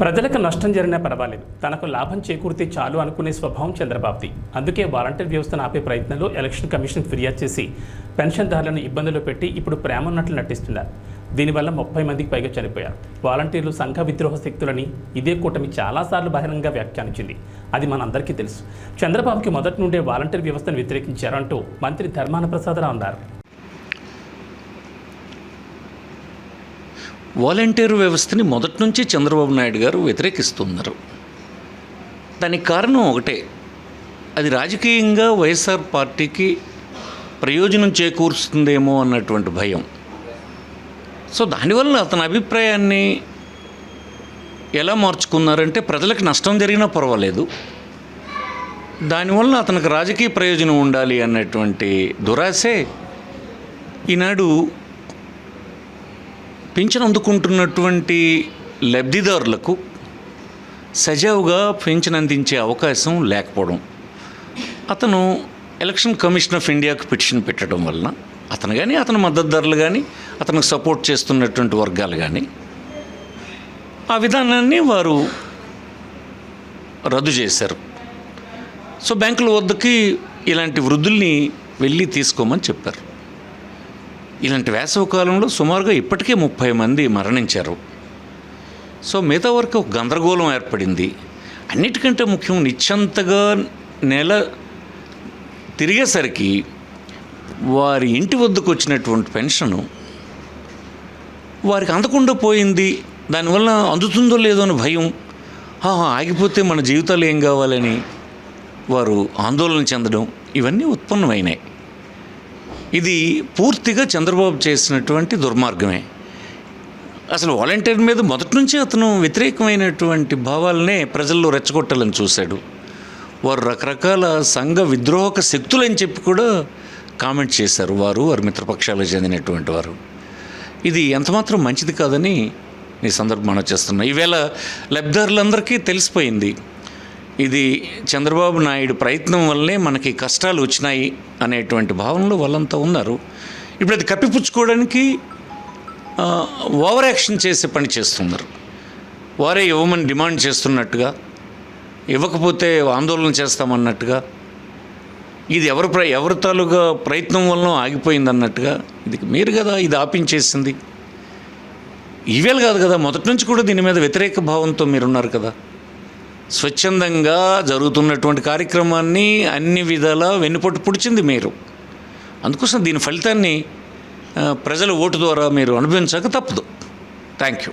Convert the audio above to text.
ప్రజలకు నష్టం జరిగినా పర్వాలేదు. తనకు లాభం చేకూరితే చాలు అనుకునే స్వభావం చంద్రబాబుది. అందుకే వాలంటీర్ వ్యవస్థను ఆపే ప్రయత్నంలో ఎలక్షన్ కమిషన్ ఫిర్యాదు చేసి పెన్షన్దారులను ఇబ్బందులు పెట్టి ఇప్పుడు ప్రేమ ఉన్నట్లు నటిస్తున్నారు. దీనివల్ల ముప్పై మందికి పైగా చనిపోయారు. వాలంటీర్లు సంఘ విద్రోహ శక్తులని ఇదే కూటమి చాలాసార్లు బహిరంగంగా వ్యాఖ్యానించింది. అది మనందరికీ తెలుసు. చంద్రబాబుకి మొదటి నుండే వాలంటీర్ వ్యవస్థను వ్యతిరేకించారంటూ మంత్రి ధర్మాన ప్రసాదరావు అన్నారు. వాలంటీర్ వ్యవస్థని మొదటి నుంచి చంద్రబాబు నాయుడు గారు వ్యతిరేకిస్తున్నారు. దానికి కారణం ఒకటే. అది రాజకీయంగా వైఎస్ఆర్ పార్టీకి ప్రయోజనం చేకూరుస్తుందేమో అన్నటువంటి భయం. సో దానివల్ల అతని అభిప్రాయాన్ని ఎలా మార్చుకున్నారంటే ప్రజలకు నష్టం జరిగినా పర్వాలేదు. దానివల్ల అతనికి రాజకీయ ప్రయోజనం ఉండాలి అన్నటువంటి దురాశే ఈనాడు పింఛన్ అందుకుంటున్నటువంటి లబ్ధిదారులకు సజావుగా పింఛన్ అందించే అవకాశం లేకపోవడం. అతను ఎలక్షన్ కమిషన్ ఆఫ్ ఇండియాకు పిటిషన్ పెట్టడం వలన అతను కానీ అతని మద్దతుదారులు కానీ అతనికి సపోర్ట్ చేస్తున్నటువంటి వర్గాలు కానీ ఆ విధానాన్ని వారు రద్దు చేశారు. సో బ్యాంకుల వద్దకి ఇలాంటి వృద్ధుల్ని వెళ్ళి తీసుకోమని చెప్పారు. ఇలాంటి వేసవి కాలంలో సుమారుగా ఇప్పటికే ముప్పై మంది మరణించారు. సో మిగతా వరకు గందరగోళం ఏర్పడింది. అన్నిటికంటే ముఖ్యం నిశ్చంతగా నెల తిరిగేసరికి వారి ఇంటి వద్దకు వచ్చినటువంటి పెన్షను వారికి అందకుండా పోయింది. దానివల్ల అందుతుందో లేదో అని భయం. ఆహా, ఆగిపోతే మన జీవితాలు ఏం కావాలని వారు ఆందోళన చెందడం ఇవన్నీ ఉత్పన్నమైనాయి. ఇది పూర్తిగా చంద్రబాబు చేసినటువంటి దుర్మార్గమే. అసలు వాలంటీర్ మీద మొదటి నుంచి అతను వ్యతిరేకమైనటువంటి భావాలనే ప్రజల్లో రెచ్చగొట్టాలని చూశాడు. వారు రకరకాల సంఘ విద్రోహక శక్తులని చెప్పి కూడా కామెంట్ చేశారు వారు వారి మిత్రపక్షాలకు చెందినటువంటి వారు. ఇది ఎంతమాత్రం మంచిది కాదని ఈ సందర్భం చేస్తున్నా. ఈవేళ లబ్ధిదారులందరికీ తెలిసిపోయింది. ఇది చంద్రబాబు నాయుడు ప్రయత్నం వల్లనే మనకి కష్టాలు వచ్చినాయి అనేటువంటి భావనలో వాళ్ళంతా ఉన్నారు. ఇప్పుడు అది కప్పిపుచ్చుకోవడానికి ఓవర్ యాక్షన్ చేసే పని చేస్తున్నారు. వారే ఇవ్వమని డిమాండ్ చేస్తున్నట్టుగా ఇవ్వకపోతే ఆందోళన చేస్తామన్నట్టుగా ఇది ఎవరు ప్ర ఎవరి తాలూగా ప్రయత్నం వలన ఆగిపోయింది అన్నట్టుగా ఇది మీరు కదా ఇది ఆపించేసింది. ఈవేళ కాదు కదా మొదటి నుంచి కూడా దీని మీద వ్యతిరేక భావంతో మీరున్నారు కదా. స్వచ్ఛందంగా జరుగుతున్నటువంటి కార్యక్రమాన్ని అన్ని విధాలా వెన్నుపట్టు పుడిచింది మీరు. అందుకోసం దీని ఫలితాన్ని ప్రజల ఓటు ద్వారా మీరు అనుభవించక తప్పదు. Thank you